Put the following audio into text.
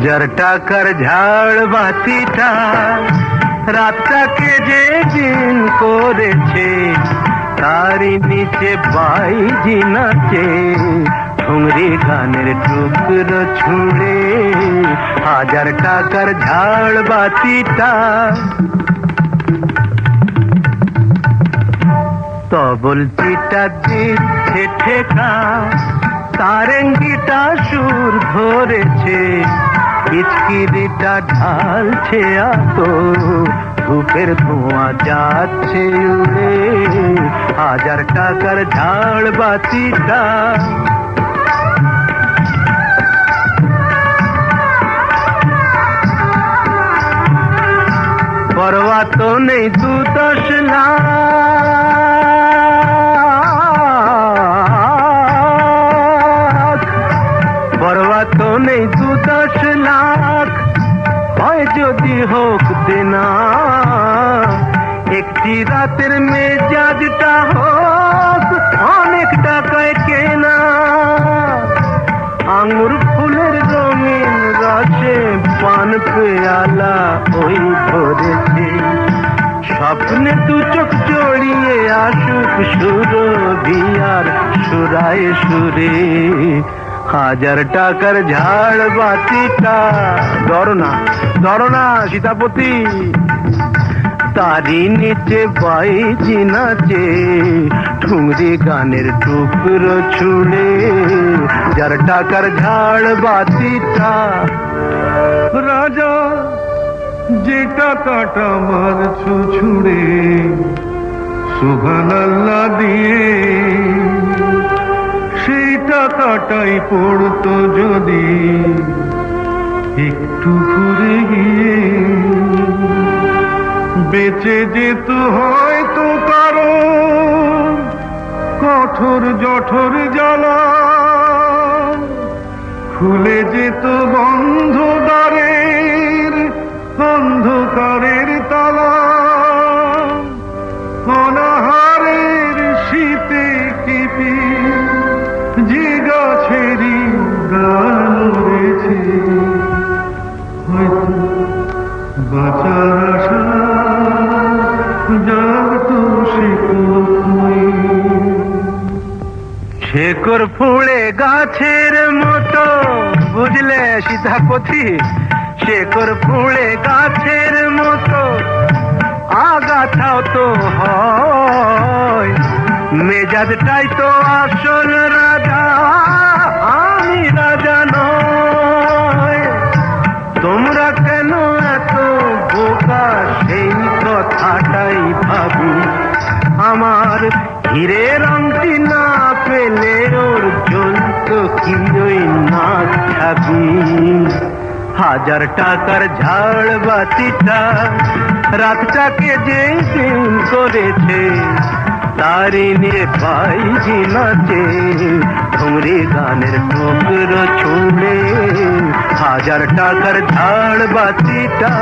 হাজার টাকার ঝাড় বাতিটা রাতটাকে যে দিন করেছে তারই নিচে বাইজি নাচে ঠুংরি গানের টুকরো ছুঁড়ে হাজার টাকার ঝাড় বাতিটা তবলটিটা দিচ্ছে ঠেকা তারেঙ্গিটা সুর ধরেছে কিচকিরিটা ঢালছে আতো ধূপের ধোঁয়া যাচ্ছে উড়ে। হাজার টাকার ঝাড় বাতিটা। পরোয়া তো নেই দু দশ লাখ। তো নেই দু দশ লাখ। হয় যদি হোক দেনা। একটি রাতের মেজাজটা হোক, অনেক টাকায় কেনা। আঙুর ফুলের রঙিন রসে পান পেয়ালা ওই ধরেছে স্বপ্নে দু চোখ জড়িয়ে আসুক সুরভিয়ার সুরায় সুরে। হাজার টাকার ঝাড় বাতিটা। ধরো না ধরো না সীতাপতি। তারি নিচে বাইজি নাচে, ঠুংরি গানের টুকরো ছুড়ে। যার টাকার ঝাড় বাতিটা। রাজা যে টাকাটা মারছো ছুড়ে সুহান আল্লাহ দিয়ে টাকাটাই পড়তো যদি একটু ঘুরে গিয়ে। বেঁচে যেত হয়তো কারও কঠোর জঠোর জ্বালা। খুলে যেত বন্ধ দ্বারের অন্ধকারের শেকর ফুলে গাছের মতো, বুঝলে সীতাপতি শেকর ফুলে গাছের মতো, আগাছাও তো হয়। মেজাজটাই তো আসল আমার হিরে রংটি না পেলে ওর জ্বলত কি ওই নাক ছাবি হাজার টাকার ঝাড় বাতিটা রাতটাকে যে দিন করেছে তারি নিয়ে পাইজি নাচে। ঠুমরি গানের টুকরো ছুঁড়ে হাজার টাকার ঝাড় বাতিটা